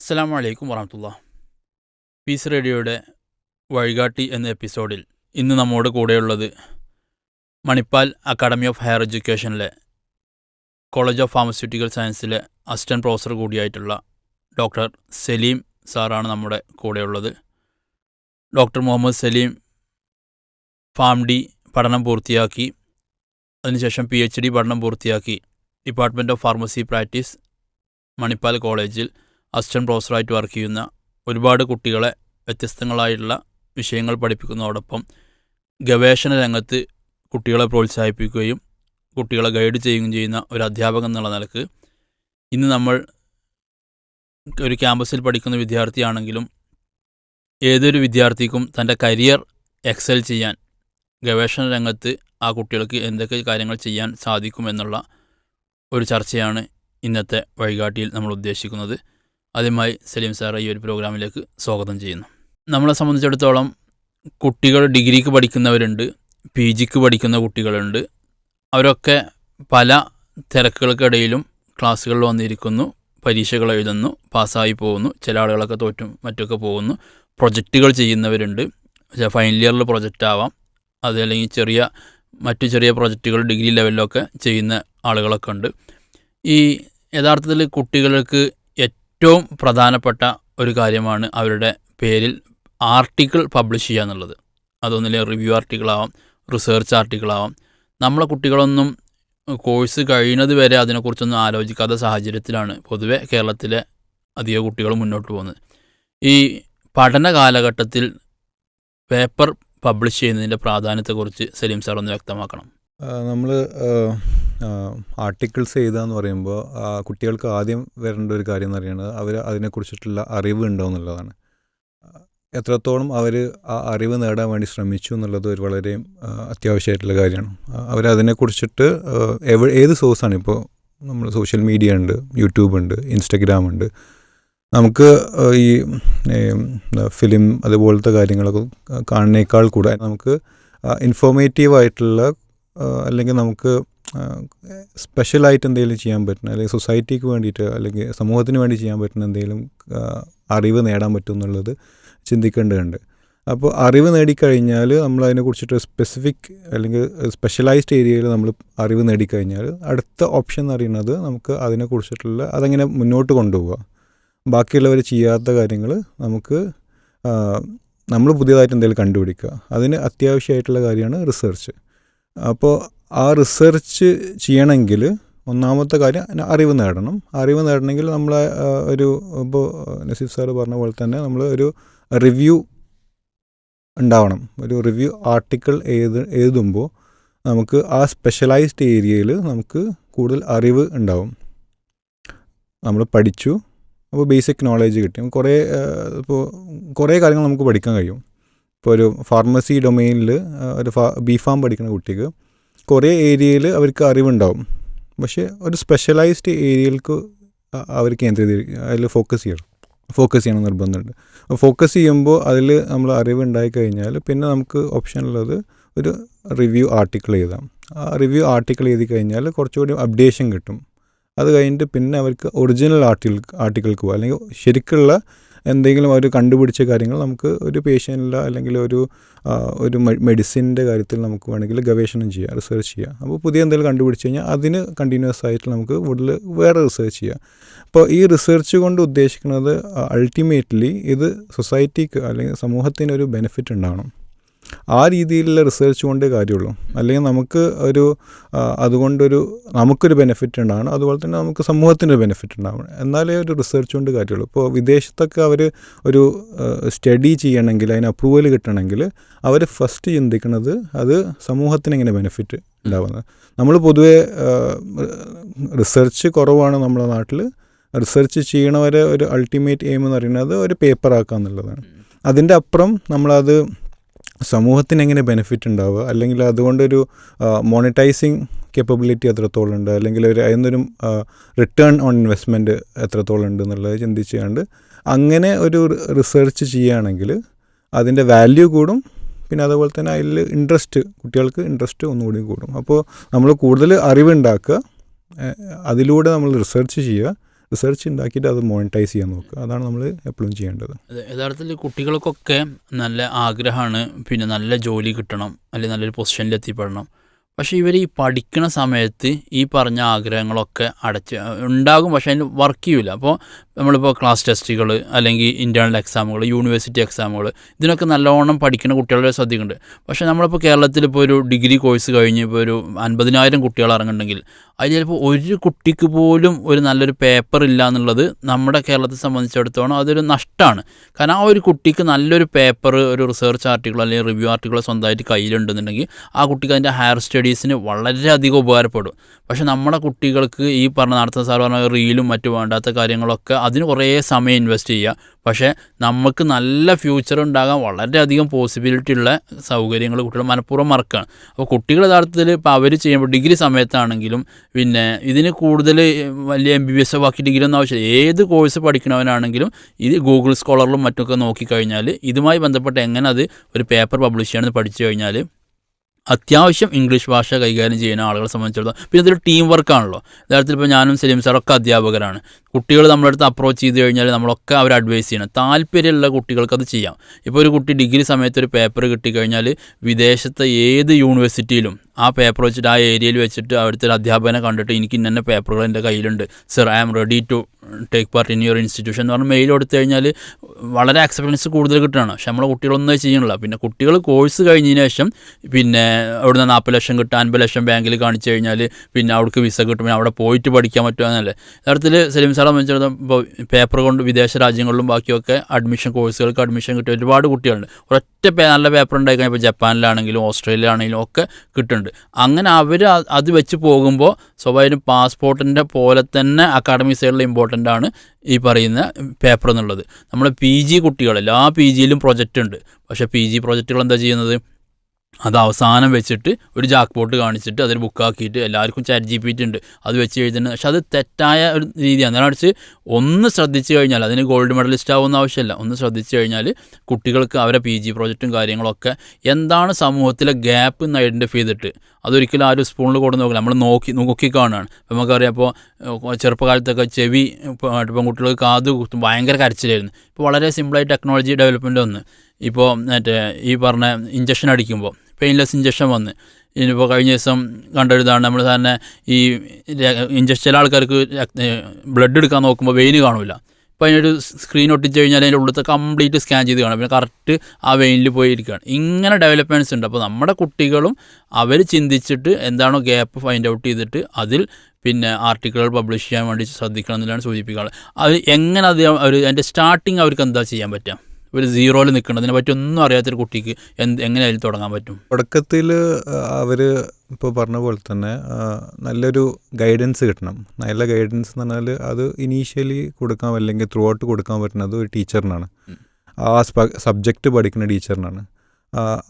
അസ്സാം വലൈക്കും വറഹമത്തുള്ള പീസ് റേഡിയോയുടെ വഴികാട്ടി എന്ന എപ്പിസോഡിൽ ഇന്ന് നമ്മോട് കൂടെയുള്ളത് മണിപ്പാൽ അക്കാഡമി ഓഫ് ഹയർ എഡ്യൂക്കേഷനിലെ കോളേജ് ഓഫ് ഫാർമസ്യൂട്ടിക്കൽ സയൻസിലെ അസിസ്റ്റന്റ് പ്രൊഫസർ കൂടിയായിട്ടുള്ള ഡോക്ടർ സലീം സാറാണ് നമ്മുടെ കൂടെയുള്ളത്. Doctor Muhammad Saleem Pharm D പഠനം പൂർത്തിയാക്കി അതിനുശേഷം പി എച്ച് ഡി പഠനം പൂർത്തിയാക്കി department of pharmacy practice Manipal കോളേജിൽ അസിസ്റ്റന്റ് പ്രൊഫസറായിട്ട് വർക്ക് ചെയ്യുന്ന ഒരുപാട് കുട്ടികളെ വ്യത്യസ്തങ്ങളായിട്ടുള്ള വിഷയങ്ങൾ പഠിപ്പിക്കുന്നതോടൊപ്പം ഗവേഷണ രംഗത്ത് കുട്ടികളെ പ്രോത്സാഹിപ്പിക്കുകയും കുട്ടികളെ ഗൈഡ് ചെയ്യുകയും ചെയ്യുന്ന ഒരു അധ്യാപകൻ എന്നുള്ള നിലയ്ക്ക് ഇന്ന് നമ്മൾ ഒരു ക്യാമ്പസിൽ പഠിക്കുന്ന വിദ്യാർത്ഥിയാണെങ്കിലും ഏതൊരു വിദ്യാർത്ഥിക്കും തന്റെ കരിയർ എക്സൽ ചെയ്യാൻ ഗവേഷണ രംഗത്ത് ആ കുട്ടികൾക്ക് എന്തൊക്കെ കാര്യങ്ങൾ ചെയ്യാൻ സാധിക്കുമെന്നുള്ള ഒരു ചർച്ചയാണ് ഇന്നത്തെ വഴികാട്ടിയിൽ നമ്മൾ ഉദ്ദേശിക്കുന്നത്. ആദ്യമായി സലീം സാർ ഈ ഒരു പ്രോഗ്രാമിലേക്ക് സ്വാഗതം ചെയ്യുന്നു. നമ്മളെ സംബന്ധിച്ചിടത്തോളം കുട്ടികൾ ഡിഗ്രിക്ക് പഠിക്കുന്നവരുണ്ട് പി ജിക്ക് പഠിക്കുന്ന കുട്ടികളുണ്ട്. അവരൊക്കെ പല തിരക്കുകൾക്കിടയിലും ക്ലാസ്സുകളിൽ വന്നിരിക്കുന്നു പരീക്ഷകൾ എഴുതുന്നു പാസ്സായി പോകുന്നു ചില ആളുകളൊക്കെ തോറ്റും മറ്റൊക്കെ പോകുന്നു. പ്രൊജക്റ്റുകൾ ചെയ്യുന്നവരുണ്ട്. ഫൈനൽ ഇയറിൽ പ്രൊജക്റ്റ് ആവാം. അതല്ലെങ്കിൽ ചെറിയ മറ്റു ചെറിയ പ്രൊജക്റ്റുകൾ ഡിഗ്രി ലെവലിലൊക്കെ ചെയ്യുന്ന ആളുകളൊക്കെ ഉണ്ട്. ഈ യഥാർത്ഥത്തിൽ കുട്ടികൾക്ക് ഏറ്റവും പ്രധാനപ്പെട്ട ഒരു കാര്യമാണ് അവരുടെ പേരിൽ ആർട്ടിക്കിൾ പബ്ലിഷ് ചെയ്യുക എന്നുള്ളത്. അതൊന്നിലെ റിവ്യൂ ആർട്ടിക്കിളാവാം റിസർച്ച് ആർട്ടിക്കിളാവാം. നമ്മളെ കുട്ടികളൊന്നും കോഴ്സ് കഴിയുന്നത് വരെ അതിനെക്കുറിച്ചൊന്നും ആലോചിക്കാത്ത സാഹചര്യത്തിലാണ് പൊതുവെ കേരളത്തിലെ അധിക കുട്ടികൾ മുന്നോട്ട് പോകുന്നത്. ഈ പഠന കാലഘട്ടത്തിൽ പേപ്പർ പബ്ലിഷ് ചെയ്യുന്നതിന്റെ പ്രാധാന്യത്തെക്കുറിച്ച് സലീം സാർ ഒന്ന് വ്യക്തമാക്കണം. നമ്മൾ ആർട്ടിക്കിൾസ് എഴുതുക എന്ന് പറയുമ്പോൾ കുട്ടികൾക്ക് ആദ്യം വരേണ്ട ഒരു കാര്യം എന്ന് പറയുന്നത് അവർ അതിനെക്കുറിച്ചിട്ടുള്ള അറിവ് ഉണ്ടോ എന്നുള്ളതാണ്. എത്രത്തോളം അവർ ആ അറിവ് നേടാൻ വേണ്ടി ശ്രമിച്ചു എന്നുള്ളത് ഒരു വളരെ അത്യാവശ്യമായിട്ടുള്ള കാര്യമാണ്. അവരതിനെക്കുറിച്ചിട്ട് എവ ഏത് സോഴ്സാണ് ഇപ്പോൾ നമ്മൾ സോഷ്യൽ മീഡിയ ഉണ്ട് യൂട്യൂബ് ഉണ്ട് ഇൻസ്റ്റഗ്രാം ഉണ്ട്. നമുക്ക് ഈ ഫിലിം അതുപോലത്തെ കാര്യങ്ങളൊക്കെ കാണുന്നേക്കാൾ കൂടെ നമുക്ക് ഇൻഫോർമേറ്റീവായിട്ടുള്ള അല്ലെങ്കിൽ നമുക്ക് സ്പെഷ്യലായിട്ട് എന്തെങ്കിലും ചെയ്യാൻ പറ്റുന്ന അല്ലെങ്കിൽ സൊസൈറ്റിക്ക് വേണ്ടിയിട്ട് അല്ലെങ്കിൽ സമൂഹത്തിന് വേണ്ടി ചെയ്യാൻ പറ്റുന്ന എന്തെങ്കിലും അറിവ് നേടാൻ പറ്റും എന്നുള്ളത് ചിന്തിക്കേണ്ടതുണ്ട്. അപ്പോൾ അറിവ് നേടിക്കഴിഞ്ഞാൽ നമ്മൾ അതിനെക്കുറിച്ചിട്ട് സ്പെസിഫിക് അല്ലെങ്കിൽ സ്പെഷ്യലൈസ്ഡ് ഏരിയയിൽ നമ്മൾ അറിവ് നേടിക്കഴിഞ്ഞാൽ അടുത്ത ഓപ്ഷൻ എന്ന് പറയുന്നത് നമുക്ക് അതിനെക്കുറിച്ചിട്ടുള്ള അതെങ്ങനെ മുന്നോട്ട് കൊണ്ടുപോവുക. ബാക്കിയുള്ളവർ ചെയ്യാത്ത കാര്യങ്ങൾ നമുക്ക് നമ്മൾ പുതിയതായിട്ട് എന്തെങ്കിലും കണ്ടുപിടിക്കുക. അതിന് അത്യാവശ്യമായിട്ടുള്ള കാര്യമാണ് റിസർച്ച് അപ്പോൾ ആ റിസർച്ച് ചെയ്യണമെങ്കിൽ ഒന്നാമത്തെ കാര്യം അറിവ് നേടണം. അറിവ് നേടണമെങ്കിൽ നമ്മൾ ഒരു ഇപ്പോൾ നസീഫ് സാർ പറഞ്ഞ പോലെ തന്നെ നമ്മൾ ഒരു റിവ്യൂ ഉണ്ടാവണം. ഒരു റിവ്യൂ ആർട്ടിക്കിൾ എഴുത എഴുതുമ്പോൾ നമുക്ക് ആ സ്പെഷ്യലൈസ്ഡ് ഏരിയയിൽ നമുക്ക് കൂടുതൽ അറിവ് ഉണ്ടാവും. നമ്മൾ പഠിച്ചു. അപ്പോൾ ബേസിക് നോളേജ് കിട്ടി. കുറേ ഇപ്പോൾ കുറേ കാര്യങ്ങൾ നമുക്ക് പഠിക്കാൻ കഴിയും. ഇപ്പോൾ ഒരു ഫാർമസി ഡൊമെയിനിൽ ഒരു ഫാ ബി ഫാം പഠിക്കുന്ന കുട്ടിക്ക് കുറേ ഏരിയയിൽ അവർക്ക് അറിവുണ്ടാവും. പക്ഷേ ഒരു സ്പെഷ്യലൈസ്ഡ് ഏരിയയിൽക്ക് അവർ കേന്ദ്രീകരിക്കും അതിൽ ഫോക്കസ് ചെയ്യണം. ഫോക്കസ് ചെയ്യണം നിർബന്ധമുണ്ട്. ഫോക്കസ് ചെയ്യുമ്പോൾ അതിൽ നമ്മൾ അറിവ് ഉണ്ടായി കഴിഞ്ഞാൽ പിന്നെ നമുക്ക് ഓപ്ഷൻ ഉള്ളത് ഒരു റിവ്യൂ ആർട്ടിക്കിൾ എഴുതാം. ആ റിവ്യൂ ആർട്ടിക്കിൾ എഴുതി കഴിഞ്ഞാൽ കുറച്ചുകൂടി അപ്ഡേഷൻ കിട്ടും. അത് കഴിഞ്ഞിട്ട് പിന്നെ അവർക്ക് ഒറിജിനൽ ആർട്ടിക്കിൾ ആർട്ടിക്കിൾക്ക് പോകാം അല്ലെങ്കിൽ ശരിക്കുള്ള എന്തെങ്കിലും അവർ കണ്ടുപിടിച്ച കാര്യങ്ങൾ നമുക്ക് ഒരു പേഷ്യന്റിലോ അല്ലെങ്കിൽ ഒരു ഒരു മെഡിസിന്റെ കാര്യത്തിൽ നമുക്ക് വേണമെങ്കിൽ ഗവേഷണം ചെയ്യാം റിസർച്ച് ചെയ്യാം. അപ്പോൾ പുതിയ എന്തെങ്കിലും കണ്ടുപിടിച്ച് കഴിഞ്ഞാൽ അതിന് കണ്ടിന്യൂസ് ആയിട്ട് നമുക്ക് വീട്ടിൽ വേറെ റിസർച്ച് ചെയ്യാം. അപ്പോൾ ഈ റിസർച്ച് കൊണ്ട് ഉദ്ദേശിക്കുന്നത് അൾട്ടിമേറ്റ്ലി ഇത് സൊസൈറ്റിക്ക് അല്ലെങ്കിൽ സമൂഹത്തിന് ഒരു ബെനിഫിറ്റ് ഉണ്ടാവണം. ആ രീതിയിലുള്ള റിസർച്ച് കൊണ്ടേ കാര്യമുള്ളൂ. അല്ലെങ്കിൽ നമുക്ക് ഒരു അതുകൊണ്ടൊരു നമുക്കൊരു ബെനിഫിറ്റ് ഉണ്ടാവണം. അതുപോലെ തന്നെ നമുക്ക് സമൂഹത്തിന് ഒരു ബെനിഫിറ്റ് ഉണ്ടാവണം. എന്നാലേ ഒരു റിസർച്ച് കൊണ്ട് കാര്യമുള്ളൂ. ഇപ്പോൾ വിദേശത്തൊക്കെ അവർ ഒരു സ്റ്റഡി ചെയ്യണമെങ്കിൽ അതിന് അപ്രൂവൽ കിട്ടണമെങ്കിൽ അവർ ഫസ്റ്റ് ചിന്തിക്കുന്നത് അത് സമൂഹത്തിന് എങ്ങനെ ബെനിഫിറ്റ് ഉണ്ടാവുന്നത്. നമ്മൾ പൊതുവേ റിസർച്ച് കുറവാണ് നമ്മുടെ നാട്ടിൽ റിസർച്ച് ചെയ്യണവരെ ഒരു അൾട്ടിമേറ്റ് എയിം എന്ന് പറയുന്നത് ഒരു പേപ്പറാക്കുക എന്നുള്ളതാണ് അതിന്റെ അപ്പുറം നമ്മളത് സമൂഹത്തിന് എങ്ങനെ ബെനിഫിറ്റ് ഉണ്ടാവുക? അല്ലെങ്കിൽ അതുകൊണ്ടൊരു മോണിറ്റൈസിങ് കേപ്പബിലിറ്റി എത്രത്തോളം ഉണ്ട്? അല്ലെങ്കിൽ ഒരു അതിനൊരു റിട്ടേൺ ഓൺ ഇൻവെസ്റ്റ്മെന്റ് എത്രത്തോളം ഉണ്ട് എന്നുള്ളത് ചിന്തിച്ചുകൊണ്ട് അങ്ങനെ ഒരു റിസർച്ച് ചെയ്യുകയാണെങ്കിൽ അതിന്റെ വാല്യൂ കൂടും. പിന്നെ അതുപോലെ തന്നെ അതിൽ ഇൻട്രസ്റ്റ് കുട്ടികൾക്ക് ഇൻട്രസ്റ്റ് ഒന്നുകൂടി കൂടും. അപ്പോൾ നമ്മൾ കൂടുതൽ അറിവുണ്ടാക്കുക അതിലൂടെ നമ്മൾ റിസർച്ച് ചെയ്യുക. റിസർച്ച് ഉണ്ടാക്കിയിട്ട് അത് മോണിറ്റൈസ് ചെയ്യാൻ നോക്കുക. അതാണ് നമ്മൾ എപ്പോഴും ചെയ്യേണ്ടത്. യഥാർത്ഥത്തിൽ കുട്ടികൾക്കൊക്കെ നല്ല ആഗ്രഹമാണ് പിന്നെ നല്ല ജോലി കിട്ടണം അല്ലെങ്കിൽ നല്ലൊരു പൊസിഷനിൽ എത്തിപ്പെടണം. പക്ഷേ ഇവർ ഈ പഠിക്കുന്ന സമയത്ത് ഈ പറഞ്ഞ ആഗ്രഹങ്ങളൊക്കെ അടച്ച് ഉണ്ടാകും പക്ഷേ അതിന് വർക്ക് ചെയ്യില്ല അപ്പോൾ നമ്മളിപ്പോൾ ക്ലാസ് ടെസ്റ്റുകൾ അല്ലെങ്കിൽ ഇന്റേർണൽ എക്സാമുകൾ യൂണിവേഴ്സിറ്റി എക്സാമുകൾ ഇതിനൊക്കെ നല്ലോണം പഠിക്കുന്ന കുട്ടികളെ ശ്രദ്ധിക്കുന്നുണ്ട്. പക്ഷേ നമ്മളിപ്പോൾ കേരളത്തിൽ ഇപ്പോൾ ഒരു ഡിഗ്രി കോഴ്സ് കഴിഞ്ഞ് ഇപ്പോൾ ഒരു അൻപതിനായിരം കുട്ടികൾ ഇറങ്ങുന്നുണ്ടെങ്കിൽ അതിൽ ചിലപ്പോൾ ഒരു കുട്ടിക്ക് പോലും ഒരു നല്ലൊരു പേപ്പർ ഇല്ല എന്നുള്ളത് നമ്മുടെ കേരളത്തെ സംബന്ധിച്ചിടത്തോളം അതൊരു നഷ്ടമാണ്. കാരണം ആ ഒരു കുട്ടിക്ക് നല്ലൊരു പേപ്പർ ഒരു റിസർച്ച് ആർട്ടിക്കിൾ അല്ലെങ്കിൽ റിവ്യൂ ആർട്ടിക്കിൾ സ്വന്തമായിട്ട് കയ്യിലുണ്ടെന്നുണ്ടെങ്കിൽ ആ കുട്ടിക്ക് അതിന്റെ ഹയർ സ്റ്റഡീസിന് വളരെയധികം ഉപകാരപ്പെടും. പക്ഷെ നമ്മുടെ കുട്ടികൾക്ക് ഈ പറഞ്ഞ നടത്തുന്ന സാർ പറഞ്ഞ റീലും മറ്റു വേണ്ടാത്ത കാര്യങ്ങളൊക്കെ അതിന് കുറേ സമയം ഇൻവെസ്റ്റ് ചെയ്യുക. പക്ഷേ നമുക്ക് നല്ല ഫ്യൂച്ചർ ഉണ്ടാകാൻ വളരെയധികം പോസിബിലിറ്റി ഉള്ള സൗകര്യങ്ങൾ കുട്ടികൾ മനഃപൂർവം മറക്കുകയാണ് അപ്പോൾ കുട്ടികൾ യഥാർത്ഥത്തിൽ ഇപ്പോൾ അവർ ചെയ്യുമ്പോൾ ഡിഗ്രി സമയത്താണെങ്കിലും പിന്നെ ഇതിന് കൂടുതൽ വലിയ എം ബി ബി എസ് ബാക്കി ഡിഗ്രി ഒന്നും ആവശ്യമില്ല. ഏത് കോഴ്സ് പഠിക്കണവനാണെങ്കിലും ഇത് ഗൂഗിൾ സ്കോളറിലും മറ്റൊക്കെ നോക്കിക്കഴിഞ്ഞാൽ ഇതുമായി ബന്ധപ്പെട്ട് എങ്ങനെ അത് ഒരു പേപ്പർ പബ്ലിഷ് ചെയ്യണമെന്ന് പഠിച്ചു കഴിഞ്ഞാൽ അത്യാവശ്യം ഇംഗ്ലീഷ് ഭാഷ കൈകാര്യം ചെയ്യുന്ന ആളുകളെ സംബന്ധിച്ചിടത്തോളം. പിന്നെ ഇതൊരു ടീം വർക്കാണല്ലോ യഥാർത്ഥത്തിൽ ഇപ്പോൾ ഞാനും സലീം സാറൊക്കെ അധ്യാപകരാണ്. കുട്ടികൾ നമ്മുടെ അടുത്ത് അപ്രോച്ച് ചെയ്ത് കഴിഞ്ഞാൽ നമ്മളൊക്കെ അവർ അഡ്വൈസ് ചെയ്യണം. താല്പര്യമുള്ള കുട്ടികൾക്ക് അത് ചെയ്യാം. ഇപ്പോൾ ഒരു കുട്ടി ഡിഗ്രി സമയത്ത് ഒരു പേപ്പർ കിട്ടിക്കഴിഞ്ഞാൽ വിദേശത്തെ ഏത് യൂണിവേഴ്സിറ്റിയിലും ആ പേപ്പർ വെച്ചിട്ട് ആ ഏരിയയിൽ വെച്ചിട്ട് അവിടുത്തെ ഒരു അധ്യാപകനെ കണ്ടിട്ട് എനിക്ക് ഇന്ന പേപ്പറുകൾ എന്റെ കയ്യിലുണ്ട്. Sir I am ready to take part in your institution എന്ന് പറഞ്ഞാൽ മെയിൽ കൊടുത്തു കഴിഞ്ഞാൽ വളരെ അക്സെപ്റ്റൻസ് കൂടുതൽ കിട്ടുകയാണ് പക്ഷെ നമ്മളെ കുട്ടികളൊന്നും ചെയ്യണില്ല പിന്നെ കുട്ടികൾ കോഴ്സ് കഴിഞ്ഞതിന് ശേഷം പിന്നെ അവിടുന്ന് നാൽപ്പത് ലക്ഷം കിട്ടും അൻപത് ലക്ഷം ബാങ്കിൽ കാണിച്ചു കഴിഞ്ഞാൽ പിന്നെ അവിടേക്ക് വിസ കിട്ടും. പിന്നെ അവിടെ പോയിട്ട് പഠിക്കാൻ പറ്റുമെന്നല്ലേ യഥാർത്ഥത്തിൽ സലീം സാറെ സംബന്ധിച്ചിടത്തോളം ഇപ്പോൾ പേപ്പർ കൊണ്ട് വിദേശ രാജ്യങ്ങളിലും ബാക്കിയൊക്കെ അഡ്മിഷൻ കോഴ്സുകൾക്ക് അഡ്മിഷൻ കിട്ടിയ ഒരുപാട് കുട്ടികളുണ്ട്. ഒരൊറ്റ നല്ല പേപ്പർ ഉണ്ടായിക്കഴിഞ്ഞാൽ ഇപ്പോൾ ജപ്പാനിലാണെങ്കിലും ഓസ്ട്രേലിയ ആണെങ്കിലും ഒക്കെ കിട്ടുന്നുണ്ട്. അങ്ങനെ അവർ അത് വെച്ച് പോകുമ്പോൾ സ്വാഭാവികം പാസ്പോർട്ടിന്റെ പോലെ തന്നെ അക്കാഡമിക് സൈഡിൽ ഇമ്പോർട്ടന്റ് ആണ് ഈ പറയുന്ന പേപ്പർ എന്നുള്ളത്. നമ്മൾ പി ജി കുട്ടികൾ എല്ലാ പി ജിയിലും പ്രൊജക്റ്റ് ഉണ്ട്. പക്ഷേ പി ജി പ്രൊജക്റ്റുകൾ എന്താ ചെയ്യുന്നത്? അത് അവസാനം വെച്ചിട്ട് ഒരു ജാക്ക് പോട്ട് കാണിച്ചിട്ട് അതിൽ ബുക്കാക്കിയിട്ട് എല്ലാവർക്കും ചാറ്റ് ജി പി ടി ഉണ്ട്. അത് വെച്ച് എഴുതുന്നത് പക്ഷെ അത് തെറ്റായ ഒരു രീതിയാണ്. നേരെ അടിച്ച് ഒന്ന് ശ്രദ്ധിച്ചു കഴിഞ്ഞാൽ അതിന് ഗോൾഡ് മെഡലിസ്റ്റ് ആവുന്ന ആവശ്യമില്ല. ഒന്ന് ശ്രദ്ധിച്ചു കഴിഞ്ഞാൽ കുട്ടികൾക്ക് അവരെ പി ജി പ്രോജക്റ്റും കാര്യങ്ങളൊക്കെ എന്താണ് സമൂഹത്തിലെ ഗ്യാപ്പ് എന്ന് ഐഡന്റിഫൈ ചെയ്തിട്ട് അതൊരിക്കലും ആരും സ്പൂണിൽ കൊണ്ട് നോക്കില്ല നമ്മൾ നോക്കി നോക്കി കാണുകയാണ്. ഇപ്പം നമുക്കറിയാം ഇപ്പോൾ ചെറുപ്പകാലത്തൊക്കെ ചെവി പെൺകുട്ടികൾക്ക് കാത് ഭയങ്കര കരച്ചിലായിരുന്നു. ഇപ്പോൾ വളരെ സിമ്പിളായി ടെക്നോളജി ഡെവലപ്മെന്റ് വന്ന്. ഇപ്പോൾ മറ്റേ ഈ പറഞ്ഞ ഇഞ്ചക്ഷൻ അടിക്കുമ്പോൾ പെയിൻലെസ് ഇഞ്ചക്ഷൻ വന്ന്. ഇനിയിപ്പോൾ കഴിഞ്ഞ ദിവസം കണ്ടൊരിതാണ് നമ്മൾ തന്നെ ഈ ഇഞ്ചക്ഷൻ ചില ആൾക്കാർക്ക് ബ്ലഡ് എടുക്കാൻ നോക്കുമ്പോൾ വെയിൻ കാണില്ല ഇപ്പോൾ അതിനൊരു സ്ക്രീൻ ഒട്ടിച്ച് കഴിഞ്ഞാൽ അതിന്റെ ഉള്ളത്തെ കംപ്ലീറ്റ് സ്കാൻ ചെയ്ത് കാണാം. പിന്നെ കറക്റ്റ് ആ വെയിനിൽ പോയി ഇരിക്കുകയാണ് ഇങ്ങനെ ഡെവലപ്മെന്റ്സ് ഉണ്ട്. അപ്പോൾ നമ്മുടെ കുട്ടികളും അവർ ചിന്തിച്ചിട്ട് എന്താണോ ഗ്യാപ്പ് ഫൈൻഡ് ഔട്ട് ചെയ്തിട്ട് അതിൽ പിന്നെ ആർട്ടിക്കിളുകൾ പബ്ലിഷ് ചെയ്യാൻ വേണ്ടി ശ്രദ്ധിക്കണം എന്നുള്ളതാണ് സൂചിപ്പിക്കാറ് അത് എങ്ങനെ അത് അവർ അതിന്റെ സ്റ്റാർട്ടിങ് അവർക്ക് എന്താ ചെയ്യാൻ പറ്റുക ഒരു സീറോയിൽ നിൽക്കുന്നതിനെ പറ്റി ഒന്നും അറിയാത്തൊരു കുട്ടിക്ക് എന്ത് എങ്ങനെ അതിൽ തുടങ്ങാൻ പറ്റും? തുടക്കത്തിൽ അവർ ഇപ്പോൾ പറഞ്ഞ പോലെ തന്നെ നല്ലൊരു ഗൈഡൻസ് കിട്ടണം. നല്ല ഗൈഡൻസ് എന്ന് പറഞ്ഞാൽ അത് ഇനീഷ്യലി കൊടുക്കാൻ അല്ലെങ്കിൽ ത്രൂ ഔട്ട് കൊടുക്കാൻ പറ്റുന്നത് ഒരു ടീച്ചറിനാണ്. ആ സബ്ജക്റ്റ് പഠിക്കുന്ന ടീച്ചറിനാണ്.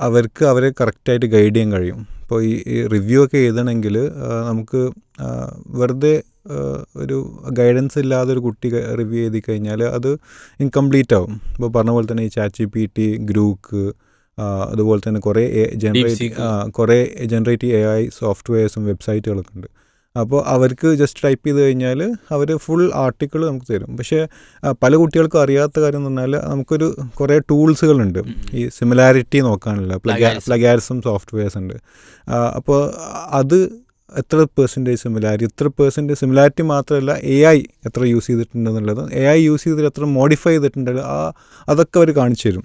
അവർക്ക് അവരെ കറക്റ്റായിട്ട് ഗൈഡ് ചെയ്യാൻ കഴിയും. ഇപ്പോൾ ഈ റിവ്യൂ ഒക്കെ എഴുതണമെങ്കിൽ നമുക്ക് വെറുതെ ഒരു ഗൈഡൻസ് ഇല്ലാതെ ഒരു കുട്ടി റിവ്യൂ ചെയ്ത് കഴിഞ്ഞാൽ അത് ഇൻകംപ്ലീറ്റ് ആവും. ഇപ്പോൾ പറഞ്ഞ പോലെ തന്നെ ഈ ചാച്ചി പി ടി ഗ്രൂക്ക് അതുപോലെ തന്നെ കുറേ ജനറേറ്റ് കുറേ ജനറേറ്റ് എ ഐ സോഫ്റ്റ്വെയർസും വെബ്സൈറ്റുകളൊക്കെ ഉണ്ട്. അപ്പോൾ അവർക്ക് ജസ്റ്റ് ടൈപ്പ് ചെയ്ത് കഴിഞ്ഞാൽ അവർ ഫുൾ ആർട്ടിക്കിൾ നമുക്ക് തരും. പക്ഷേ പല കുട്ടികൾക്കും അറിയാത്ത കാര്യം എന്ന് പറഞ്ഞാൽ നമുക്കൊരു കുറേ ടൂൾസുകളുണ്ട് ഈ സിമിലാരിറ്റി നോക്കാനുള്ള. പ്ലഗാരിസം സോഫ്റ്റ്വെയർസ് ഉണ്ട്. അപ്പോൾ അത് എത്ര പെർസെന്റേജ് സിമിലാരിറ്റി എത്ര പെർസെന്റേജ് സിമിലാരിറ്റി മാത്രമല്ല എ ഐ എത്ര യൂസ് ചെയ്തിട്ടുണ്ടെന്നുള്ളത് എ ഐ യൂസ് ചെയ്തിട്ട് എത്ര മോഡിഫൈ ചെയ്തിട്ടുണ്ട് ആ അതൊക്കെ അവർ കാണിച്ചു തരും.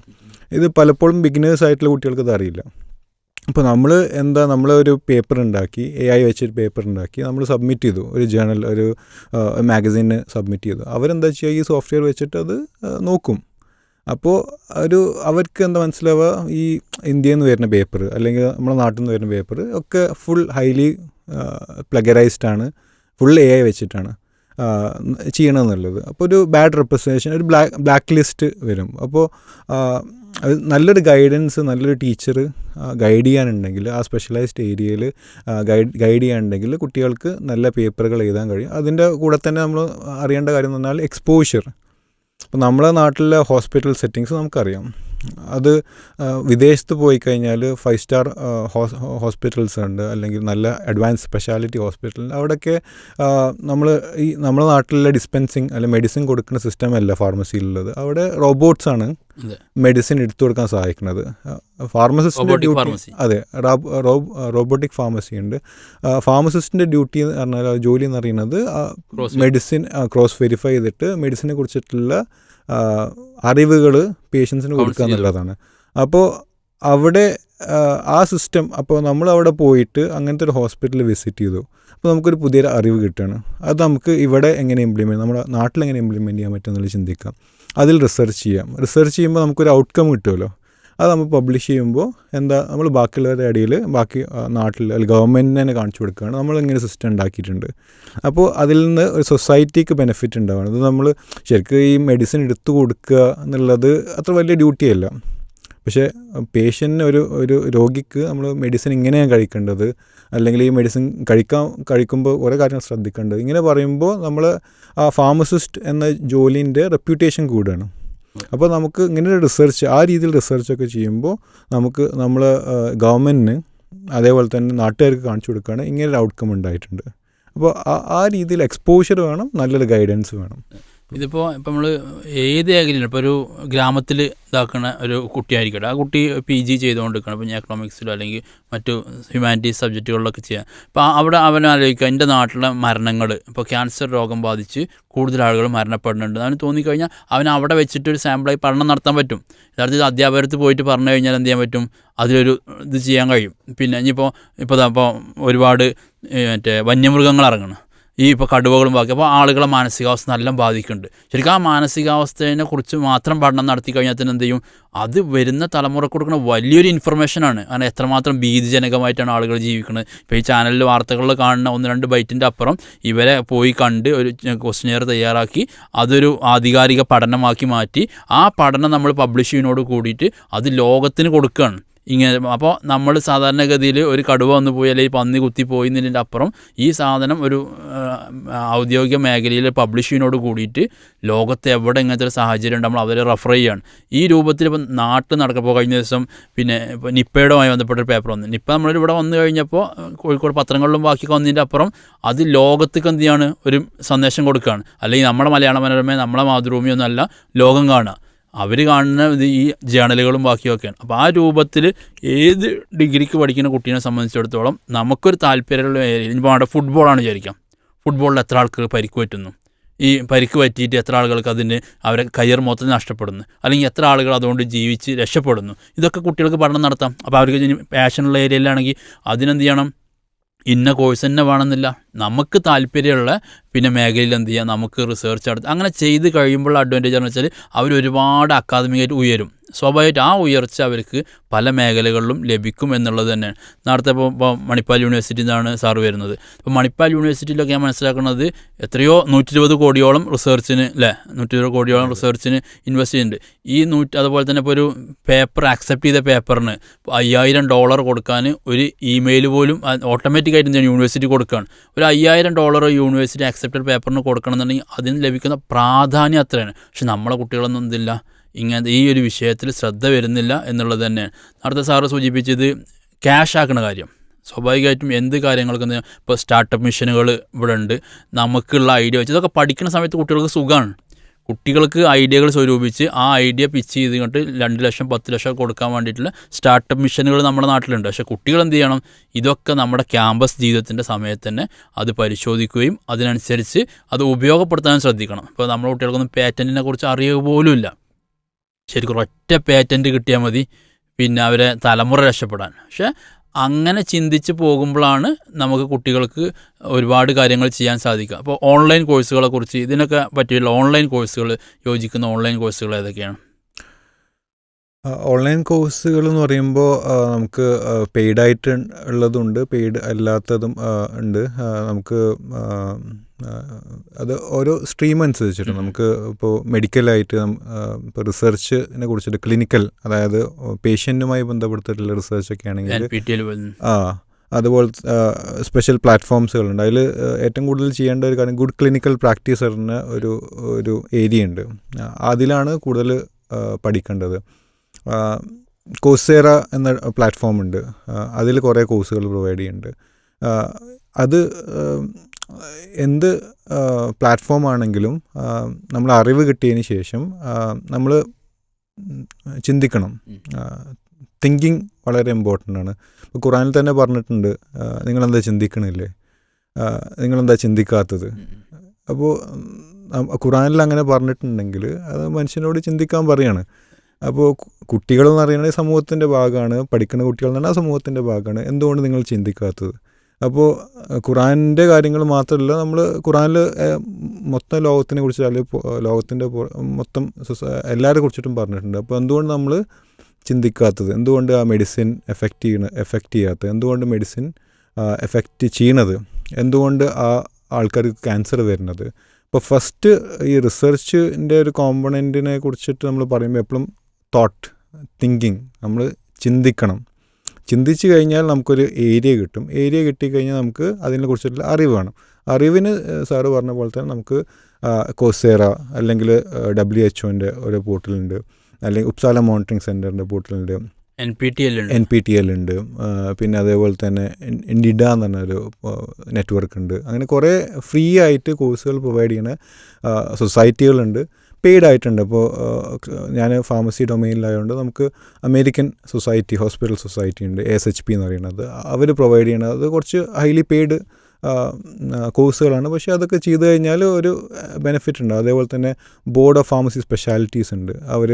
ഇത് പലപ്പോഴും ബിഗിനേഴ്സ് ആയിട്ടുള്ള കുട്ടികൾക്ക് ഇത് അറിയില്ല. അപ്പോൾ നമ്മൾ എന്താ നമ്മൾ ഒരു പേപ്പർ ഉണ്ടാക്കി എ ഐ വെച്ചൊരു പേപ്പർ ഉണ്ടാക്കി നമ്മൾ സബ്മിറ്റ് ചെയ്തു ഒരു ജേണൽ ഒരു മാഗസീന് സബ്മിറ്റ് ചെയ്തു. അവരെന്താ ചെയ്യുക ഈ സോഫ്റ്റ്വെയർ വെച്ചിട്ട് അത് നോക്കും. അപ്പോൾ ഒരു അവർക്ക് എന്താ മനസ്സിലാവുക ഈ ഇന്ത്യയിൽ നിന്ന് വരുന്ന പേപ്പർ അല്ലെങ്കിൽ നമ്മുടെ നാട്ടിൽ നിന്ന് വരുന്ന പേപ്പർ ഒക്കെ ഫുൾ ഹൈലി പ്ലഗറൈസ്ഡ് ആണ്. ഫുൾ എ ഐ വെച്ചിട്ടാണ് ചെയ്യണമെന്നുള്ളത് അപ്പോൾ ഒരു ബാഡ് റെപ്രസെന്റേഷൻ ഒരു ബ്ലാക്ക് ബ്ലാക്ക് ലിസ്റ്റ് വരും അപ്പോൾ അത് നല്ലൊരു ഗൈഡൻസ് നല്ലൊരു ടീച്ചർ ഗൈഡ് ചെയ്യാനുണ്ടെങ്കിൽ ആ സ്പെഷ്യലൈസ്ഡ് ഏരിയയിൽ ഗൈഡ് ഗൈഡ് ചെയ്യാനുണ്ടെങ്കിൽ കുട്ടികൾക്ക് നല്ല പേപ്പറുകൾ എഴുതാൻ കഴിയും. അതിന്റെ കൂടെ തന്നെ നമ്മൾ അറിയേണ്ട കാര്യം എന്ന് പറഞ്ഞാൽ എക്സ്പോഷ്യർ അപ്പോൾ നമ്മളെ നാട്ടിലെ ഹോസ്പിറ്റൽ സെറ്റിങ്സ് നമുക്കറിയാം. അത് വിദേശത്ത് പോയി കഴിഞ്ഞാൽ ഫൈവ് സ്റ്റാർ ഹോസ്പിറ്റൽസ് ഉണ്ട്. അല്ലെങ്കിൽ നല്ല അഡ്വാൻസ് സ്പെഷ്യാലിറ്റി ഹോസ്പിറ്റൽ. അവിടെയൊക്കെ നമ്മൾ ഈ നമ്മുടെ നാട്ടിലെ ഡിസ്പെൻസിങ് അല്ലെങ്കിൽ മെഡിസിൻ കൊടുക്കുന്ന സിസ്റ്റം അല്ല ഫാർമസിയിലുള്ളത്. അവിടെ റോബോട്ട്സ് ആണ് മെഡിസിൻ എടുത്തു കൊടുക്കാൻ സഹായിക്കുന്നത്. ഫാർമസിസ്റ്റിന്റെ ഡ്യൂട്ടി അതെ റോബോട്ടിക് ഫാർമസി ഉണ്ട്. ഫാർമസിസ്റ്റിന്റെ ഡ്യൂട്ടി എന്ന് പറഞ്ഞാൽ ജോലി എന്ന് പറയുന്നത് മെഡിസിൻ ക്രോസ് വെരിഫൈ ചെയ്തിട്ട് മെഡിസിനെ കുറിച്ചിട്ടുള്ള അറിവുകൾ പേഷ്യൻസിന് കൊടുക്കുക എന്നുള്ളതാണ്. അപ്പോൾ അവിടെ ആ, ആ സിസ്റ്റം അപ്പോൾ നമ്മൾ അവിടെ പോയിട്ട് അങ്ങനത്തെ ഒരു ഹോസ്പിറ്റൽ വിസിറ്റ് ചെയ്തു. അപ്പോൾ നമുക്കൊരു പുതിയൊരു അറിവ് കിട്ടുകയാണ്. അത് നമുക്ക് ഇവിടെ എങ്ങനെ ഇംപ്ലിമെന്റ് നമ്മുടെ നാട്ടിൽ എങ്ങനെ ഇംപ്ലിമെന്റ് ചെയ്യാൻ പറ്റും എന്നുള്ളത് ചിന്തിക്കാം. അതിൽ റിസർച്ച് ചെയ്യാം. റിസർച്ച് ചെയ്യുമ്പോൾ നമുക്കൊരു ഔട്ട്കം കിട്ടുമല്ലോ. അത് നമ്മൾ പബ്ലിഷ് ചെയ്യുമ്പോൾ എന്താ നമ്മൾ ബാക്കിയുള്ളവരുടെ ഇടയിൽ ബാക്കി നാട്ടിൽ അല്ലെങ്കിൽ ഗവൺമെന്റിന് തന്നെ കാണിച്ചു കൊടുക്കുകയാണ്. നമ്മൾ ഇങ്ങനെ സിസ്റ്റം ഉണ്ടാക്കിയിട്ടുണ്ട്. അപ്പോൾ അതിൽ നിന്ന് ഒരു സൊസൈറ്റിക്ക് ബെനിഫിറ്റ് ഉണ്ടാവുകയാണ് അത് നമ്മൾ ശരിക്കും ഈ മെഡിസിൻ എടുത്തു കൊടുക്കുക എന്നുള്ളത് അത്ര വലിയ ഡ്യൂട്ടിയല്ല പക്ഷേ പേഷ്യന്റിന് ഒരു ഒരു രോഗിക്ക് നമ്മൾ മെഡിസിൻ ഇങ്ങനെയാണ് കഴിക്കേണ്ടത്. അല്ലെങ്കിൽ ഈ മെഡിസിൻ കഴിക്കാൻ കഴിക്കുമ്പോൾ കുറേ കാര്യങ്ങൾ ശ്രദ്ധിക്കേണ്ടത്. ഇങ്ങനെ പറയുമ്പോൾ നമ്മൾ ആ ഫാർമസിസ്റ്റ് എന്ന ജോലിന്റെ റെപ്യൂട്ടേഷൻ കൂടുകയാണ് അപ്പോൾ നമുക്ക് ഇങ്ങനെ റിസർച്ച് ആ രീതിയിൽ റിസർച്ചൊക്കെ ചെയ്യുമ്പോൾ നമുക്ക് നമ്മൾ ഗവൺമെന്റിന് അതേപോലെ തന്നെ നാട്ടുകാർക്ക് കാണിച്ചു കൊടുക്കുകയാണ് ഇങ്ങനെ ഒരു ഔട്ട്കം ഉണ്ടായിട്ടുണ്ട്. അപ്പോൾ ആ രീതിയിൽ എക്സ്പോഷർ വേണം നല്ലൊരു ഗൈഡൻസ് വേണം. ഇതിപ്പോൾ ഇപ്പം നമ്മൾ ഏത് ഏകലും ഇപ്പോൾ ഒരു ഗ്രാമത്തിൽ ഇതാക്കുന്ന ഒരു കുട്ടിയായിരിക്കട്ടെ. ആ കുട്ടി പി ജി ചെയ്തുകൊണ്ടിരിക്കണം ഇപ്പം എക്കണോമിക്സിലോ അല്ലെങ്കിൽ മറ്റു ഹ്യൂമാനിറ്റീസ് സബ്ജക്റ്റുകളിലൊക്കെ ചെയ്യാം അപ്പോൾ അവിടെ അവൻ ആലോചിക്കുക എന്റെ നാട്ടിലെ മരണങ്ങൾ ഇപ്പോൾ ക്യാൻസർ രോഗം ബാധിച്ച് കൂടുതൽ ആളുകൾ മരണപ്പെടുന്നുണ്ട്. അവന് തോന്നിക്കഴിഞ്ഞാൽ അവൻ അവിടെ വെച്ചിട്ട് ഒരു സാമ്പിളായി പഠനം നടത്താൻ പറ്റും. യഥാർത്ഥത്തിൽ അധ്യാപകർക്ക് പോയിട്ട് പറഞ്ഞു കഴിഞ്ഞാൽ എന്ത് ചെയ്യാൻ പറ്റും? അതിലൊരു ഇത് ചെയ്യാൻ കഴിയും. പിന്നെ ഇനിയിപ്പോൾ ഇപ്പോൾ ഇപ്പോൾ ഒരുപാട് മറ്റേ വന്യമൃഗങ്ങൾ ഇറങ്ങണം. ഈ ഇപ്പോൾ കടുവകളും ബാക്കി അപ്പോൾ ആളുകളെ മാനസികാവസ്ഥ നല്ല ബാധിക്കുന്നുണ്ട്. ശരിക്കും ആ മാനസികാവസ്ഥയെ കുറിച്ച് മാത്രം പഠനം നടത്തി കഴിഞ്ഞാൽ തന്നെ എന്ത് ചെയ്യും? അത് വരുന്ന തലമുറ കൊടുക്കുന്ന വലിയൊരു ഇൻഫർമേഷനാണ് കാരണം എത്രമാത്രം ഭീതിജനകമായിട്ടാണ് ആളുകൾ ജീവിക്കുന്നത്. ഇപ്പോൾ ഈ ചാനലിൽ വാർത്തകളിൽ കാണുന്ന ഒന്ന് രണ്ട് ബൈറ്റിന്റെ അപ്പുറം ഇവരെ പോയി കണ്ട് ഒരു ക്വസ്റ്റിനെയർ തയ്യാറാക്കി അതൊരു ആധികാരിക പഠനമാക്കി മാറ്റി ആ പഠനം നമ്മൾ പബ്ലിഷ് ചെയ്യുന്നതോട് കൂടിയിട്ട് അത് ലോകത്തിന് കൊടുക്കുകയാണ് ഇങ്ങനെ അപ്പോൾ നമ്മൾ സാധാരണഗതിയിൽ ഒരു കടുവ വന്ന് പോയി അല്ലെങ്കിൽ പന്നി കുത്തി പോയി എന്നതിന്റെ അപ്പുറം ഈ സാധനം ഒരു ഔദ്യോഗിക മേഖലയിൽ പബ്ലിഷിങ്ങിനോട് കൂടിയിട്ട് ലോകത്ത് എവിടെ ഇങ്ങനത്തെ ഒരു സാഹചര്യം ഉണ്ട് നമ്മൾ അവരെ റെഫർ ചെയ്യുകയാണ് ഈ രൂപത്തിൽ ഇപ്പം നാട്ടിൽ നടക്കപ്പോൾ കഴിഞ്ഞ ദിവസം പിന്നെ ഇപ്പോൾ നിപ്പയുമായി ബന്ധപ്പെട്ട ഒരു പേപ്പർ വന്നു. നിപ്പ നമ്മളിവിടെ വന്നു കഴിഞ്ഞപ്പോൾ കോഴിക്കോട് പത്രങ്ങളിലും ബാക്കിയൊക്കെ വന്നതിന്റെ അപ്പുറം അത് ലോകത്തേക്ക് എന്ത് ചെയ്യാണ്? ഒരു സന്ദേശം കൊടുക്കുകയാണ് അല്ലെങ്കിൽ നമ്മുടെ മലയാള മനോരമ നമ്മളെ മാതൃഭൂമിയൊന്നുമല്ല ലോകം കാണുക. അവർ കാണുന്ന ഈ ജേണലുകളും ബാക്കിയൊക്കെയാണ്. അപ്പോൾ ആ രൂപത്തിൽ ഏത് ഡിഗ്രിക്ക് പഠിക്കുന്ന കുട്ടീനെ സംബന്ധിച്ചിടത്തോളം നമുക്കൊരു താല്പര്യമുള്ള ഏരിയ ഇനിയിപ്പോൾ അവിടെ ഫുട്ബോളാണ് വിചാരിക്കാം. ഫുട്ബോളിൽ എത്ര ആൾക്ക് പരിക്ക് പറ്റുന്നു? ഈ പരിക്ക് പറ്റിയിട്ട് എത്ര ആളുകൾക്ക് അതിന് അവരെ കരിയർ മൊത്തം നഷ്ടപ്പെടുന്നു? അല്ലെങ്കിൽ എത്ര ആളുകൾ അതുകൊണ്ട് ജീവിച്ച് രക്ഷപ്പെടുന്നു? ഇതൊക്കെ കുട്ടികൾക്ക് പഠനം നടത്താം. അപ്പോൾ അവർക്ക് പാഷനുള്ള ഏരിയയിലാണെങ്കിൽ അതിനെന്ത് ചെയ്യണം? ഇന്ന കോഴ്സ് തന്നെ വേണമെന്നില്ല. നമുക്ക് താല്പര്യമുള്ള പിന്നെ മേഖലയിൽ എന്ത് ചെയ്യാം? നമുക്ക് റിസർച്ച് നടത്തി. അങ്ങനെ ചെയ്ത് കഴിയുമ്പോൾ അഡ്വാന്റേജ് എന്ന് വെച്ചാൽ അവർ ഒരുപാട് അക്കാദമികമായിട്ട് ഉയരും. സ്വാഭാവികമായിട്ട് ആ ഉയർച്ച അവർക്ക് പല മേഖലകളിലും ലഭിക്കും എന്നുള്ളത് തന്നെയാണ്. നേരത്തെ ഇപ്പോൾ ഇപ്പോൾ മണിപ്പാൽ യൂണിവേഴ്സിറ്റിയിൽ നിന്നാണ് സാറ് വരുന്നത്. ഇപ്പോൾ മണിപ്പാൽ യൂണിവേഴ്സിറ്റിയിലൊക്കെ ഞാൻ മനസ്സിലാക്കുന്നത് എത്രയോ നൂറ്റി ഇരുപത് കോടിയോളം റിസർച്ചിന് അല്ലേ നൂറ്റി ഇരുപത് കോടിയോളം റിസർച്ചിന് ഇൻവെസ്റ്റ് ചെയ്യുന്നുണ്ട്. ഈ നൂറ്റി അതുപോലെ തന്നെ ഇപ്പോൾ ഒരു പേപ്പർ ആക്സെപ്റ്റ് ചെയ്ത പേപ്പറിന് അയ്യായിരം ഡോളർ കൊടുക്കാൻ ഒരു ഇമെയിൽ പോലും ഓട്ടോമാറ്റിക്കായിട്ട് എന്താണ് യൂണിവേഴ്സിറ്റി കൊടുക്കുകയാണ്. ഒരു അയ്യായിരം ഡോളർ യൂണിവേഴ്സിറ്റി ആക്സെപ്റ്റഡ് പേപ്പറിന് കൊടുക്കണമെന്നുണ്ടെങ്കിൽ അതിന് ലഭിക്കുന്ന പ്രാധാന്യം അത്രയാണ്. പക്ഷെ നമ്മളെ കുട്ടികളൊന്നും എന്തില്ല ഇങ്ങനത്തെ ഈ ഒരു വിഷയത്തിൽ ശ്രദ്ധ വരുന്നില്ല എന്നുള്ളത് തന്നെയാണ്. നേരത്തെ സാറ് സൂചിപ്പിച്ചത് ക്യാഷ് ആക്കുന്ന കാര്യം. സ്വാഭാവികമായിട്ടും എന്ത് കാര്യങ്ങൾക്കും ഇപ്പോൾ സ്റ്റാർട്ടപ്പ് മിഷനുകൾ ഇവിടെ ഉണ്ട്. നമുക്കുള്ള ഐഡിയ വെച്ച് ഇതൊക്കെ പഠിക്കുന്ന സമയത്ത് കുട്ടികൾക്ക് സുഖമാണ്. കുട്ടികൾക്ക് ഐഡിയകൾ സ്വരൂപിച്ച് ആ ഐഡിയ പിച്ച് ചെയ്ത് കൊണ്ട് രണ്ട് ലക്ഷം പത്ത് ലക്ഷം കൊടുക്കാൻ വേണ്ടിയിട്ടുള്ള സ്റ്റാർട്ടപ്പ് മിഷനുകൾ നമ്മുടെ നാട്ടിലുണ്ട്. പക്ഷേ കുട്ടികൾ എന്ത് ചെയ്യണം? ഇതൊക്കെ നമ്മുടെ ക്യാമ്പസ് ജീവിതത്തിന്റെ സമയത്ത് തന്നെ അത് പരിശോധിക്കുകയും അതിനനുസരിച്ച് അത് ഉപയോഗപ്പെടുത്താനും ശ്രദ്ധിക്കണം. ഇപ്പോൾ നമ്മുടെ കുട്ടികൾക്കൊന്നും പാറ്റന്റിനെ കുറിച്ച് അറിയുക പോലുമില്ല. ശരിക്കും ഒറ്റ പേറ്റന്റ് കിട്ടിയാൽ മതി. പിന്നെ അവരെ തലമുറ രക്ഷപ്പെടാൻ. പക്ഷേ അങ്ങനെ ചിന്തിച്ച് പോകുമ്പോഴാണ് നമുക്ക് കുട്ടികൾക്ക് ഒരുപാട് കാര്യങ്ങൾ ചെയ്യാൻ സാധിക്കുക. അപ്പോൾ ഓൺലൈൻ കോഴ്സുകളെക്കുറിച്ച് ഇതിനൊക്കെ പറ്റിയുള്ള ഓൺലൈൻ കോഴ്സുകൾ യോജിക്കുന്ന ഓൺലൈൻ കോഴ്സുകൾ ഏതൊക്കെയാണ്? ഓൺലൈൻ കോഴ്സുകൾ എന്ന് പറയുമ്പോൾ നമുക്ക് പെയ്ഡായിട്ട് ഉള്ളതുണ്ട് പെയ്ഡ് അല്ലാത്തതും ഉണ്ട്. നമുക്ക് അത് ഓരോ സ്ട്രീം അനുസരിച്ചിട്ട് നമുക്ക് ഇപ്പോൾ മെഡിക്കലായിട്ട് ഇപ്പോൾ റിസർച്ചിനെ കുറിച്ചിട്ട് ക്ലിനിക്കൽ അതായത് പേഷ്യന്റുമായി ബന്ധപ്പെടുത്തിയിട്ടുള്ള റിസർച്ചൊക്കെ ആണെങ്കിൽ ആ അതുപോലെ സ്പെഷ്യൽ പ്ലാറ്റ്ഫോംസുകളുണ്ട് അതിൽ ഏറ്റവും കൂടുതൽ ചെയ്യേണ്ട ഒരു കാര്യം ഗുഡ് ക്ലിനിക്കൽ പ്രാക്ടീസ് പറഞ്ഞ ഒരു ഒരു ഏരിയ ഉണ്ട്. അതിലാണ് കൂടുതൽ പഠിക്കേണ്ടത്. കോസേറ എന്ന പ്ലാറ്റ്ഫോം ഉണ്ട്. അതിൽ കുറേ കോഴ്സുകൾ പ്രൊവൈഡ് ചെയ്യുന്നുണ്ട്. അത് എന്ത് പ്ലാറ്റ്ഫോം ആണെങ്കിലും നമ്മൾ അറിവ് കിട്ടിയതിന് ശേഷം നമ്മൾ ചിന്തിക്കണം. തിങ്കിങ് വളരെ ഇമ്പോർട്ടന്റ് ആണ്. ഇപ്പോൾ ഖുറാനിൽ തന്നെ പറഞ്ഞിട്ടുണ്ട് നിങ്ങളെന്താ ചിന്തിക്കണില്ലേ? നിങ്ങളെന്താ ചിന്തിക്കാത്തത്? അപ്പോൾ ഖുറാനിൽ അങ്ങനെ പറഞ്ഞിട്ടുണ്ടെങ്കിൽ അത് മനുഷ്യനോട് ചിന്തിക്കാൻ പറയാണ്. അപ്പോൾ കുട്ടികൾ എന്ന് പറയുന്നത് സമൂഹത്തിന്റെ ഭാഗമാണ്. പഠിക്കുന്ന കുട്ടികൾ എന്ന് പറഞ്ഞാൽ സമൂഹത്തിന്റെ ഭാഗമാണ്. എന്തുകൊണ്ട് നിങ്ങൾ ചിന്തിക്കാത്തത്? അപ്പോൾ ഖുറാന്റെ കാര്യങ്ങൾ മാത്രമല്ല നമ്മൾ ഖുറാനിൽ മൊത്തം ലോകത്തിനെ കുറിച്ച് അല്ലെങ്കിൽ ലോകത്തിന്റെ മൊത്തം എല്ലാവരെ കുറിച്ചിട്ടും പറഞ്ഞിട്ടുണ്ട്. അപ്പോൾ എന്തുകൊണ്ട് നമ്മൾ ചിന്തിക്കാത്തത്? എന്തുകൊണ്ട് ആ മെഡിസിൻ എഫക്റ്റ് ചെയ്യണ എഫക്റ്റ് ചെയ്യാത്തത്? എന്തുകൊണ്ട് മെഡിസിൻ എഫക്റ്റ് ചെയ്യണത്? എന്തുകൊണ്ട് ആ ആൾക്കാർക്ക് ക്യാൻസർ വരുന്നത്? ഇപ്പോൾ ഫസ്റ്റ് ഈ റിസർച്ചിന്റെ ഒരു കോമ്പണന്റിനെ കുറിച്ചിട്ട് നമ്മൾ പറയുമ്പോൾ എപ്പോഴും തോട്ട് തിങ്കിങ് നമ്മൾ ചിന്തിക്കണം. ചിന്തിച്ചു കഴിഞ്ഞാൽ നമുക്കൊരു ഏരിയ കിട്ടും. ഏരിയ കിട്ടിക്കഴിഞ്ഞാൽ നമുക്ക് അതിനെ കുറിച്ചിട്ടുള്ള അറിവ് വേണം. അറിവിന് സാറ് പറഞ്ഞ പോലെ തന്നെ നമുക്ക് കോസേറ അല്ലെങ്കിൽ ഡബ്ല്യു എച്ച് ഒന്റെ ഒരു പോർട്ടലുണ്ട് അല്ലെങ്കിൽ ഉപ്സാല മോണിറ്ററിംഗ് സെന്ററിന്റെ പോർട്ടലുണ്ട് N P T L N P T L ഉണ്ട്. പിന്നെ അതേപോലെ തന്നെ ഇൻഡിഡ എന്ന് പറഞ്ഞൊരു നെറ്റ്വർക്ക് ഉണ്ട്. അങ്ങനെ കുറേ ഫ്രീ ആയിട്ട് കോഴ്സുകൾ പ്രൊവൈഡ് ചെയ്യുന്ന സൊസൈറ്റികളുണ്ട് പെയ്ഡ് ആയിട്ടുണ്ട്. ഇപ്പോൾ ഞാൻ ഫാർമസി ഡൊമൈനിലായതുകൊണ്ട് നമുക്ക് അമേരിക്കൻ സൊസൈറ്റി ഹോസ്പിറ്റൽ സൊസൈറ്റി ഉണ്ട് എസ് എച്ച് പി എന്ന് പറയുന്നത്. അവർ പ്രൊവൈഡ് ചെയ്യണത് കുറച്ച് ഹൈലി പെയ്ഡ് കോഴ്സുകളാണ് പക്ഷേ അതൊക്കെ ചെയ്തു കഴിഞ്ഞാൽ ഒരു ബെനിഫിറ്റ് ഉണ്ട്. അതേപോലെ തന്നെ ബോർഡ് ഓഫ് ഫാർമസി സ്പെഷ്യാലിറ്റീസ് ഉണ്ട്. അവർ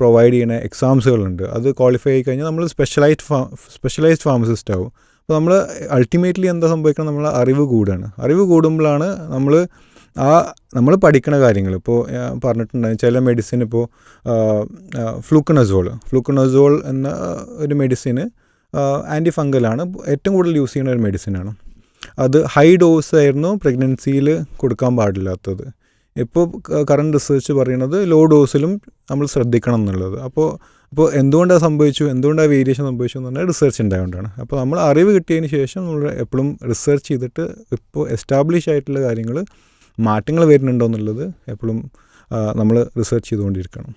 പ്രൊവൈഡ് ചെയ്യുന്ന എക്സാംസുകളുണ്ട് അത് ക്വാളിഫൈ ആയി കഴിഞ്ഞാൽ നമ്മൾ സ്പെഷ്യലൈസ്ഡ് ഫാ സ്പെഷ്യലൈസ്ഡ് ഫാർമസിസ്റ്റ് ആവും. അപ്പോൾ നമ്മൾ അൾട്ടിമേറ്റ്ലി എന്താ സംഭവിക്കണം നമ്മൾ അറിവ് കൂടുകയാണ്. അറിവ് കൂടുമ്പോഴാണ് നമ്മൾ ആ നമ്മൾ പഠിക്കുന്ന കാര്യങ്ങൾ ഇപ്പോൾ പറഞ്ഞിട്ടുണ്ടായി ചില മെഡിസിൻ ഇപ്പോൾ ഫ്ലൂക്കണസോൾ ഫ്ലൂക്കണസോൾ എന്ന ഒരു മെഡിസിന് ആന്റി ഫംഗലാണ് ഏറ്റവും കൂടുതൽ യൂസ് ചെയ്യുന്ന ഒരു മെഡിസിനാണ് അത് ഹൈ ഡോസ് ആയിരുന്നു പ്രഗ്നൻസിയിൽ കൊടുക്കാൻ പാടില്ലാത്തത്. ഇപ്പോൾ കറണ്ട് റിസർച്ച് പറയുന്നത് ലോ ഡോസിലും നമ്മൾ ശ്രദ്ധിക്കണം എന്നുള്ളത്. അപ്പോൾ അപ്പോൾ എന്തുകൊണ്ടാണ് സംഭവിച്ചു? എന്തുകൊണ്ടാണ് വേരിയേഷൻ സംഭവിച്ചു എന്ന് പറഞ്ഞാൽ റിസർച്ച് ഉണ്ടായതുകൊണ്ടാണ് അപ്പോൾ നമ്മൾ അറിവ് കിട്ടിയതിന് ശേഷം നമ്മൾ എപ്പോഴും റിസർച്ച് ചെയ്തിട്ട് ഇപ്പോൾ എസ്റ്റാബ്ലിഷ് ആയിട്ടുള്ള കാര്യങ്ങൾ മാറ്റങ്ങൾ വരുന്നുണ്ടോ എന്നുള്ളത് എപ്പോഴും നമ്മൾ റിസർച്ച് ചെയ്തുകൊണ്ടിരിക്കണം.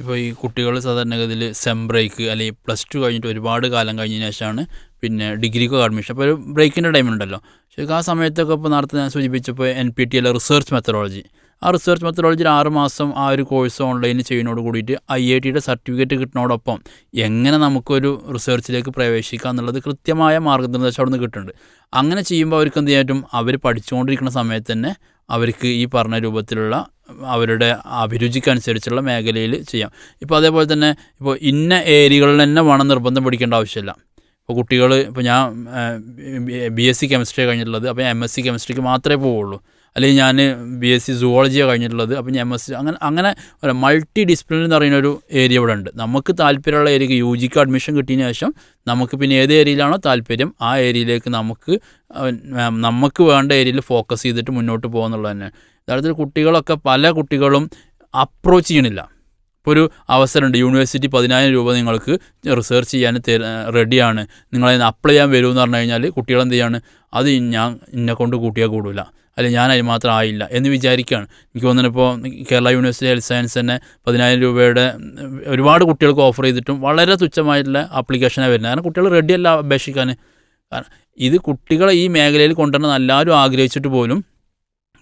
ഇപ്പോൾ ഈ കുട്ടികൾ സാധാരണഗതിയിൽ സെം ബ്രേക്ക് അല്ലെങ്കിൽ പ്ലസ് ടു കഴിഞ്ഞിട്ട് ഒരുപാട് കാലം കഴിഞ്ഞതിന് ശേഷമാണ് പിന്നെ ഡിഗ്രിക്കോ അഡ്മിഷൻ അപ്പോൾ ഒരു ബ്രേക്കിന്റെ ടൈം ഉണ്ടല്ലോ. ശരിക്കും ആ സമയത്തൊക്കെ ഇപ്പോൾ നേരത്തെ ഞാൻ സൂചിപ്പിച്ചപ്പോൾ എൻ പി ടി അല്ല റിസർച്ച് മെത്തഡോളജി ആ റിസർച്ച് മെത്തഡോളജിയിൽ ആറ് മാസം ആ ഒരു കോഴ്സ് ഓൺലൈനിൽ ചെയ്യുന്നതോട് കൂടിയിട്ട് ഐ ഐ ടിയുടെ സർട്ടിഫിക്കറ്റ് കിട്ടുന്നതോടൊപ്പം എങ്ങനെ നമുക്കൊരു റിസർച്ചിലേക്ക് പ്രവേശിക്കാം എന്നുള്ളത് കൃത്യമായ മാർഗനിർദ്ദേശം അവിടെ നിന്ന് കിട്ടുന്നുണ്ട്. അങ്ങനെ ചെയ്യുമ്പോൾ അവർക്ക് എന്ത് ചെയ്യാൻ അവർ പഠിച്ചുകൊണ്ടിരിക്കുന്ന സമയത്ത് തന്നെ അവർക്ക് ഈ പറഞ്ഞ രൂപത്തിലുള്ള അവരുടെ അഭിരുചിക്കനുസരിച്ചുള്ള മേഖലയിൽ ചെയ്യാം. ഇപ്പോൾ അതേപോലെ തന്നെ ഇപ്പോൾ ഇന്ന ഏരിയകളിൽ തന്നെ വേണം നിർബന്ധം പിടിക്കേണ്ട ആവശ്യമില്ല. ഇപ്പോൾ കുട്ടികൾ ഇപ്പോൾ ഞാൻ ബി എസ് സി കെമിസ്ട്രി കഴിഞ്ഞിട്ടുള്ളത് അപ്പോൾ എം എസ് സി കെമിസ്ട്രിക്ക് മാത്രമേ പോവുള്ളൂ. അല്ലെങ്കിൽ ഞാൻ ബി എസ് സി സുവോളജിയാണ് കഴിഞ്ഞിട്ടുള്ളത്. അപ്പം എം എസ് അങ്ങനെ അങ്ങനെ മൾട്ടി ഡിസിപ്ലിൻ എന്ന് പറയുന്ന ഒരു ഏരിയ ഇവിടെ ഉണ്ട്. നമുക്ക് താല്പര്യമുള്ള ഏരിയക്ക് യു ജിക്ക് അഡ്മിഷൻ കിട്ടിയതിന് ശേഷം നമുക്ക് പിന്നെ ഏത് ഏരിയയിലാണോ താല്പര്യം ആ ഏരിയയിലേക്ക് നമുക്ക് നമുക്ക് വേണ്ട ഏരിയയിൽ ഫോക്കസ് ചെയ്തിട്ട് മുന്നോട്ട് പോകുന്നുള്ളത് തന്നെ. യഥാർത്ഥത്തിൽ കുട്ടികളൊക്കെ പല കുട്ടികളും അപ്രോച്ച് ചെയ്യണില്ല. ഇപ്പോൾ ഒരു അവസരമുണ്ട്. യൂണിവേഴ്സിറ്റി പതിനായിരം രൂപ നിങ്ങൾക്ക് റിസർച്ച് ചെയ്യാൻ റെഡിയാണ് നിങ്ങളതിന് അപ്ലൈ ചെയ്യാൻ വരുമെന്ന് പറഞ്ഞു കഴിഞ്ഞാൽ കുട്ടികൾ എന്ത് ചെയ്യാണ്? അത് ഞാൻ എന്നെ കൊണ്ട് കൂട്ടിയാൽ കൂടില്ല അല്ലെങ്കിൽ ഞാൻ അതിന് മാത്രം ആയില്ല എന്ന് വിചാരിക്കുകയാണ് എനിക്ക് തോന്നുന്നിപ്പോൾ കേരള യൂണിവേഴ്സിറ്റി ഹെൽത്ത് സയൻസ് തന്നെ പതിനായിരം രൂപയുടെ ഒരുപാട് കുട്ടികൾക്ക് ഓഫർ ചെയ്തിട്ടും വളരെ തുച്ഛമായിട്ടുള്ള ആപ്ലിക്കേഷനാണ് വരുന്നത്. കാരണം കുട്ടികൾ റെഡിയല്ല അപേക്ഷിക്കാൻ. കാരണം ഇത് കുട്ടികളെ ഈ മേഖലയിൽ കൊണ്ടുവരണം എല്ലാവരും ആഗ്രഹിച്ചിട്ട് പോലും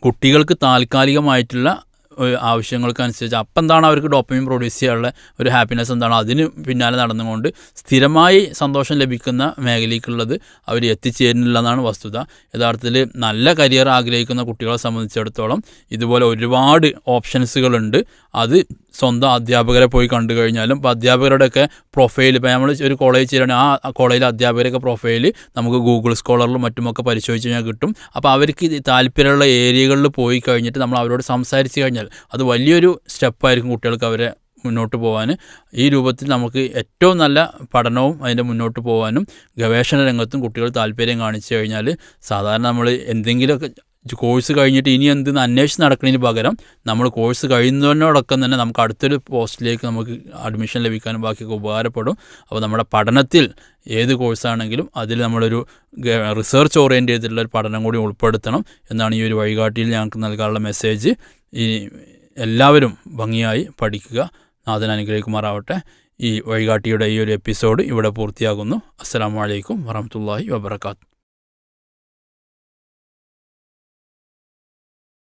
കുട്ടികൾക്ക് താൽക്കാലികമായിട്ടുള്ള ആവശ്യങ്ങൾക്കനുസരിച്ച് അപ്പം എന്താണ് അവർക്ക് ഡോപ്പമിൻ പ്രൊഡ്യൂസ് ചെയ്യാനുള്ള ഒരു ഹാപ്പിനെസ് എന്താണ് അതിന് പിന്നാലെ നടന്നുകൊണ്ട് സ്ഥിരമായി സന്തോഷം ലഭിക്കുന്ന മേഖലയ്ക്കുള്ളത് അവർ എത്തിച്ചേരുന്നില്ല എന്നാണ് വസ്തുത. യഥാർത്ഥത്തിൽ നല്ല കരിയർ ആഗ്രഹിക്കുന്ന കുട്ടികളെ സംബന്ധിച്ചിടത്തോളം ഇതുപോലെ ഒരുപാട് ഓപ്ഷൻസുകളുണ്ട്. അത് സ്വന്തം അധ്യാപകരെ പോയി കണ്ടു കഴിഞ്ഞാലും ഇപ്പോൾ അധ്യാപകരുടെയൊക്കെ പ്രൊഫൈൽ ഇപ്പോൾ നമ്മൾ ഒരു കോളേജ് ചെയ്യുകയാണെങ്കിൽ ആ കോളേജിലെ അധ്യാപകരൊക്കെ പ്രൊഫൈൽ നമുക്ക് ഗൂഗിൾ സ്കോളറിലും മറ്റുമൊക്കെ പരിശോധിച്ച് കഴിഞ്ഞാൽ കിട്ടും. അപ്പോൾ അവർക്ക് താല്പര്യമുള്ള ഏരിയകളിൽ പോയി കഴിഞ്ഞിട്ട് നമ്മൾ അവരോട് സംസാരിച്ച് കഴിഞ്ഞാൽ അത് വലിയൊരു സ്റ്റെപ്പായിരിക്കും കുട്ടികൾക്ക് അവരെ മുന്നോട്ട് പോകാൻ ഈ രൂപത്തിൽ നമുക്ക് ഏറ്റവും നല്ല പഠനവും അതിന്റെ മുന്നോട്ട് പോകാനും ഗവേഷണ രംഗത്തും കുട്ടികൾ താല്പര്യം കാണിച്ചു കഴിഞ്ഞാൽ സാധാരണ നമ്മൾ എന്തെങ്കിലുമൊക്കെ കോഴ്സ് കഴിഞ്ഞിട്ട് ഇനി എന്ത് അന്വേഷിച്ച് നടക്കുന്നതിന് പകരം നമ്മൾ കോഴ്സ് കഴിയുന്നതിനോടൊപ്പം തന്നെ നമുക്ക് അടുത്തൊരു പോസ്റ്റിലേക്ക് നമുക്ക് അഡ്മിഷൻ ലഭിക്കാനും ബാക്കിയൊക്കെ ഉപകാരപ്പെടും. അപ്പോൾ നമ്മുടെ പഠനത്തിൽ ഏത് കോഴ്സാണെങ്കിലും അതിൽ നമ്മളൊരു റിസർച്ച് ഓറിയന്റ് ചെയ്തിട്ടുള്ള ഒരു പഠനം കൂടി ഉൾപ്പെടുത്തണം എന്നാണ് ഈ ഒരു വഴികാട്ടിയിൽ ഞങ്ങൾക്ക് നൽകാനുള്ള മെസ്സേജ് ഈ എല്ലാവരും ഭംഗിയായി പഠിക്കുക. നാഥൻ അനുഗ്രഹിക്കുമാറാവട്ടെ. ഈ വഴികാട്ടിയുടെ ഈ ഒരു എപ്പിസോഡ് ഇവിടെ പൂർത്തിയാകുന്നു. അസ്സാം വലൈക്കും വറഹമത്തല്ലാഹി വബർക്കാത്തു